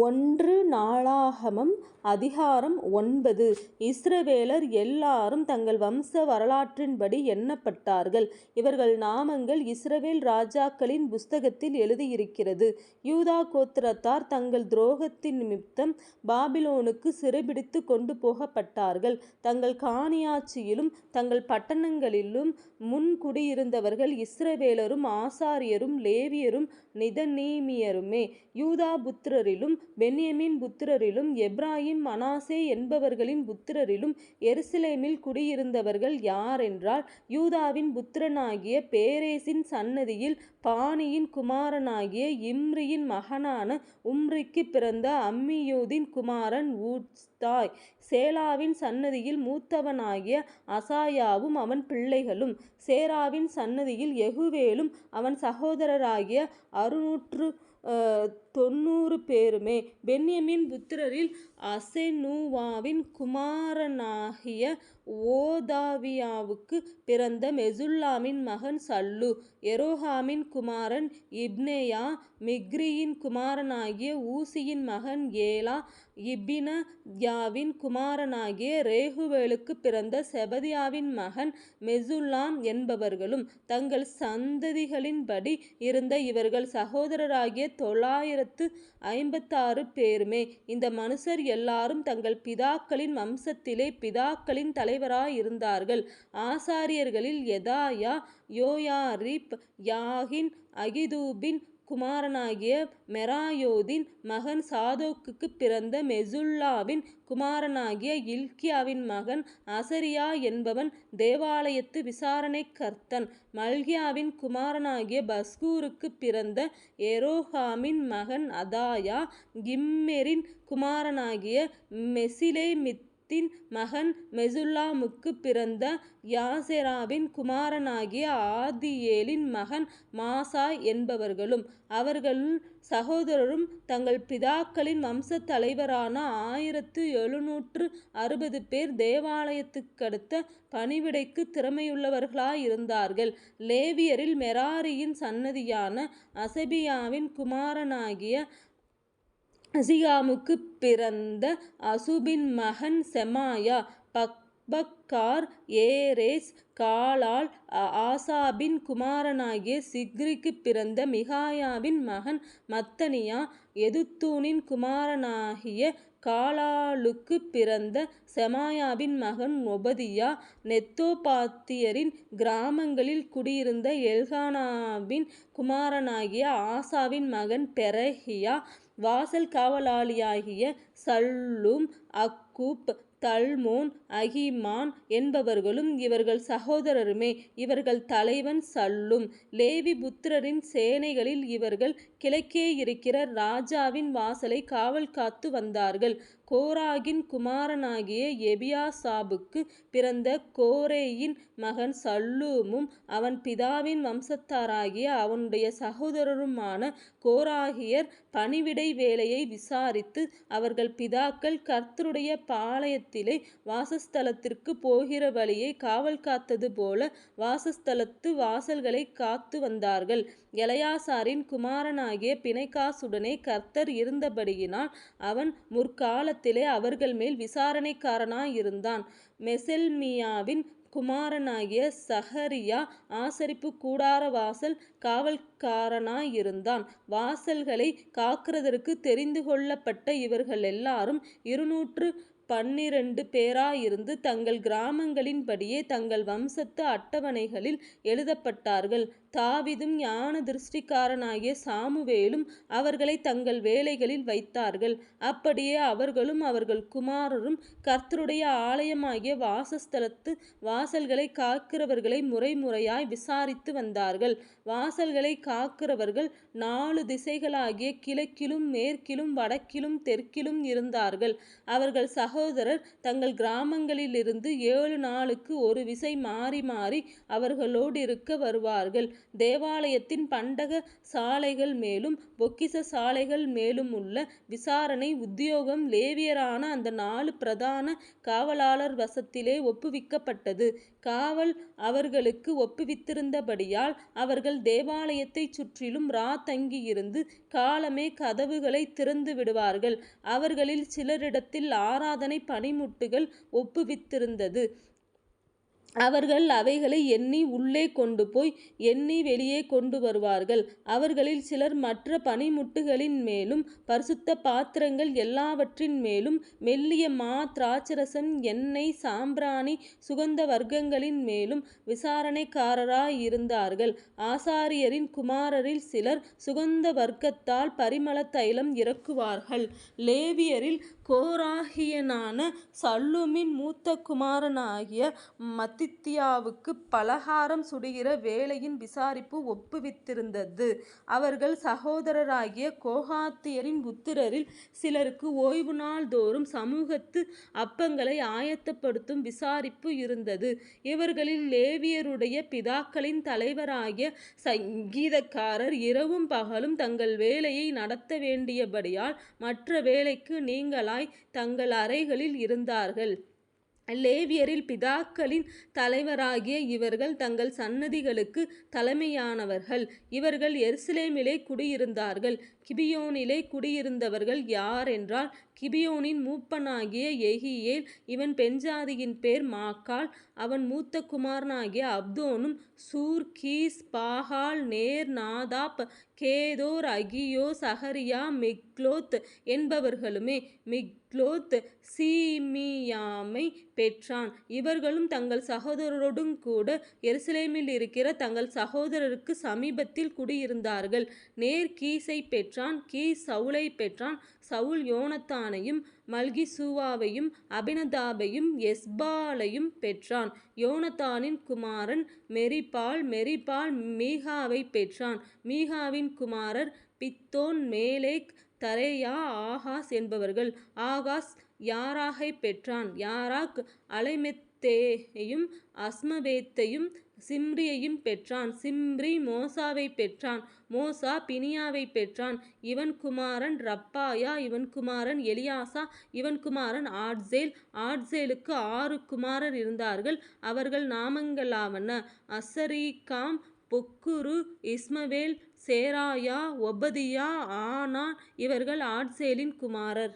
ஒன்று நாளாகமம் அதிகாரம் ஒன்பது இஸ்ரவேலர் எல்லாரும் தங்கள் வம்ச வரலாற்றின்படி எண்ணப்பட்டார்கள். இவர்கள் நாமங்கள் இஸ்ரவேல் ராஜாக்களின் புஸ்தகத்தில் எழுதியிருக்கிறது. யூதா கோத்திரத்தார் தங்கள் துரோகத்தின் நிமித்தம் பாபிலோனுக்கு சிறைபிடித்து கொண்டு போகப்பட்டார்கள். தங்கள் காணியாட்சியிலும் தங்கள் பட்டணங்களிலும் முன் குடியிருந்தவர்கள் இஸ்ரவேலரும் ஆசாரியரும் லேவியரும் நிதனீமியருமே. யூதா புத்திரரிலும் பென்யமின் புத்திரரிலும் எப்ராஹிம் மனாசே என்பவர்களின் புத்திரரிலும் எருசலேமில் குடியிருந்தவர்கள் யாரென்றால் யூதாவின் புத்திரனாகிய பேரேசின் சன்னதியில் பாணியின் குமாரனாகிய இம்ரியின் மகனான உம்ரிக்கு பிறந்த அம்மியூதின் குமாரன் ஊத்சாய். சேலாவின் சன்னதியில் மூத்தவனாகிய அசாயாவும் அவன் பிள்ளைகளும். சேராவின் சன்னதியில் எகுவேலும் அவன் சகோதரராகிய அறுநூற்று தொண்ணூறு பேருமே. பென்யமின் புத்திரரில் அசெனூவாவின் குமாரனாகிய ஓதாவியாவுக்கு பிறந்த மெசுல்லாமின் மகன் சல்லு. எரோஹாமின் குமாரன் இப்னேயா மிக்ரியின் குமாரனாகிய ஊசியின் மகன் ஏலா. இபினயாவின் குமாரனாகிய ரேகுவேலுக்கு பிறந்த செபதியாவின் மகன் மெசுல்லாம் என்பவர்களும். தங்கள் சந்ததிகளின்படி இருந்த இவர்கள் சகோதரராகிய தொள்ளாயிரத்து ஐம்பத்தாறு பேருமே. இந்த மனுஷர் எல்லாரும் தங்கள் பிதாக்களின் வம்சத்திலே பிதாக்களின் தலைவராயிருந்தார்கள். ஆசாரியர்களில் யெதாயா யோயாரிப் யாகின் அகிதூபின் குமாரனாகிய மெராயோதின் மகன் சாதோக்குக்குப் பிறந்த மெசுல்லாவின் குமாரனாகிய இல்கியாவின் மகன் அசரியா என்பவன் தேவாலயத்து விசாரணைக்கர்த்தன். மல்கியாவின் குமாரனாகிய பஸ்கூருக்கு பிறந்த எரோஹாமின் மகன் அதாயா. கிம்மெரின் குமாரனாகிய மெசிலேமித்தின் மகன் மெசுல்லாமுக்கு பிறந்த யாசெராவின் குமாரனாகிய ஆதியேலின் மகன் மாசாய் என்பவர்களும் அவர்கள் சகோதரரும் தங்கள் பிதாக்களின் வம்சத் தலைவரான ஆயிரத்து எழுநூற்று அறுபது பேர் தேவாலயத்துக்கடுத்த பணிவிடைக்கு திறமையுள்ளவர்களாயிருந்தார்கள். லேவியரில் மெராரியின் சன்னதியான அசபியாவின் குமாரனாகிய அசிகாமுக்குப் பிறந்த அசுபின் மகன் செமாயா. பக்பக்கார் ஏரேஸ் காலால் ஆசாபின் குமாரனாகிய சிக்ரிக்குப் பிறந்த மிகாயாவின் மகன் மத்தனியா. எதுத்தூனின் குமாரனாகிய காலாலுக்குப் பிறந்த செமாயாவின் மகன் ஒபதியா. நெத்தோபாத்தியரின் கிராமங்களில் குடியிருந்த எல்கானாவின் குமாரனாகிய ஆசாவின் மகன் பெரஹியா வாசல் காவலாளியாகிய சல்லூம் அக்கூப் தல்மோன் அகிமான் என்பவர்களும் இவர்கள் சகோதரருமே. இவர்கள் தலைவன் சல்லும் லேவி புத்திரரின் சேனைகளில் இவர்கள் கிழக்கே இருக்கிற ராஜாவின் வாசலை காவல் காத்து வந்தார்கள். கோராகின் குமாரனாகிய எபியாசாபுக்கு பிறந்த கோரேயின் மகன் சல்லூமும் அவன் பிதாவின் வம்சத்தாராகிய அவனுடைய சகோதரருமான கோராகியர் பணிவிடை வேலையை விசாரித்து அவர்கள் பிதாக்கள் கர்த்தருடைய பாளையத்திலே வாசஸ்தலத்திற்கு போகிற வழியை காவல் காத்தது போல வாசஸ்தலத்து வாசல்களை காத்து வந்தார்கள். எலையாசாரின் குமாரனாகிய பிணைக்காசுடனே கர்த்தர் இருந்தபடியினால் அவன் முற்காலத்தில் அவர்கள் மேல் விசாரணைக்காரனாயிருந்தான். மெசெல்மியாவின் குமாரனாகிய சஹரியா ஆசரிப்பு கூடார வாசல் காவல்காரனாயிருந்தான். தெரிந்து கொள்ளப்பட்ட இவர்கள் எல்லாரும் இருநூற்று பன்னிரண்டு பேராயிருந்து தங்கள் கிராமங்களின்படியே தங்கள் வம்சத்து அட்டவணைகளில் எழுதப்பட்டார்கள். தாவிதும் ஞான திருஷ்டிக்காரனாகிய சாமுவேலும் அவர்களை தங்கள் வேலைகளில் வைத்தார்கள். அப்படியே அவர்களும் அவர்கள் குமாரரும் கர்த்தருடைய ஆலயமாகிய வாசஸ்தலத்து வாசல்களை காக்கிறவர்களை முறைமுறையாய் விசாரித்து வந்தார்கள். வாசல்களை காக்கிறவர்கள் நாலு திசைகளாகிய கிழக்கிலும் மேற்கிலும் வடக்கிலும் தெற்கிலும் இருந்தார்கள். அவர்கள் சகோதரர் தங்கள் கிராமங்களிலிருந்து ஏழு நாளுக்கு ஒரு விசை மாறி மாறி அவர்களோடிருக்க வருவார்கள். தேவாலயத்தின் பண்டக சாலைகள் மேலும் பொக்கிச சாலைகள் மேலும் உள்ள விசாரணை உத்தியோகம் லேவியரான அந்த நாலு பிரதான காவலாளர் வசத்திலே ஒப்புவிக்கப்பட்டது. காவல் அவர்களுக்கு ஒப்புவித்திருந்தபடியால் அவர்கள் தேவாலயத்தைச் சுற்றிலும் இராத்தங்கியிருந்து காலமே கதவுகளை திறந்து விடுவார்கள் அவர்களில் சிலரிடத்தில் ஆராதனை பணிமுட்டுகள் ஒப்புவித்திருந்தது. அவர்கள் அவைகளை எண்ணி உள்ளே கொண்டு போய் எண்ணி வெளியே கொண்டு வருவார்கள் அவர்களில் சிலர் மற்ற பனிமுட்டுகளின் மேலும் பரிசுத்த பாத்திரங்கள் எல்லாவற்றின் மேலும் மெல்லிய மா திராட்சரசம் எண்ணெய் சாம்பிராணி சுகந்த வர்க்கங்களின் வர்க்கங்களின்மேலும் விசாரணைக்காரராயிருந்தார்கள். ஆசாரியரின் குமாரரில் சிலர் சுகந்த வர்க்கத்தால் பரிமள தைலம் இறக்குவார்கள். லேவியரில் கோராகியனான சல்லூமின் மூத்த குமாரனாகிய மத்தித்தியாவுக்குப் பலகாரம் சுடுகிற வேலையின் விசாரிப்பு ஒப்புவித்திருந்தது. அவர்கள் சகோதரராகிய கோகாத்தியரின் புத்திரரில் சிலருக்கு ஓய்வு நாள்தோறும் சமூகத்து அப்பங்களை ஆயத்தப்படுத்தும் விசாரிப்பு இருந்தது. இவர்களில் லேவியருடைய பிதாக்களின் தலைவராகிய சங்கீதக்காரர் இரவும் பகலும் தங்கள் வேலையை நடத்த வேண்டியபடியால் மற்ற வேலைக்கு நீங்கலாய்த் தங்கள் அறைகளில் இருந்தார்கள். லேவியரில் பிதாக்களின் தலைவராகிய இவர்கள் தங்கள் சன்னதிகளுக்கு தலைமையானவர்கள். இவர்கள் எருசலேமிலே குடியிருந்தார்கள். கிபியோனிலே குடியிருந்தவர்கள் யாரென்றால் கிபியோனின் மூப்பனாகிய எகியேல் இவன் பெண்ஜாதியின் பேர் மாக்கால் அவன் மூத்த குமாரனாகிய அப்தோனும் Zur Kish Baal Ner Nadab Gedor Ahio Zechariah Mikloth என்பவர்களுமே. Mikloth சீமியாமை பெற்றான். இவர்களும் தங்கள் சகோதரரோடும் கூட எருசலேமில் இருக்கிற தங்கள் சகோதரருக்கு சமீபத்தில் குடியிருந்தார்கள். நேர் கீசை பெற்றான் கீ சவுளை பெற்றான் சவுல் யோனத்தானையும் மல்கிசூவாவையும் அபினதாபையும் எஸ்பாலையும் பெற்றான். யோனத்தானின் குமாரன் மெரிபால் மெரிபால் மீகாவைப் பெற்றான். மீகாவின் குமாரர் பித்தோன் மேலேக் தரேயா ஆகாஸ் என்பவர்கள். ஆகாஸ் யாராகைப் பெற்றான் யாராக் அலைமெத்தேயையும் அஸ்மவேத்தையும் சிம்ரியையும் பெற்றான். சிம்ரி மோசாவைப் பெற்றான் மோசா பினியாவைப் பெற்றான். இவன் குமாரன் ரப்பாயா இவன் குமாரன் எலியாசா இவன் குமாரன் ஆட்சேல். ஆட்சேலுக்கு ஆறு குமாரர் இருந்தார்கள் அவர்கள் நாமங்களாவன அசரிகாம் பொக்குரு இஸ்மவேல் சேராயா ஒபதியா ஆனான் இவர்கள் ஆட்சேலின் குமாரர்.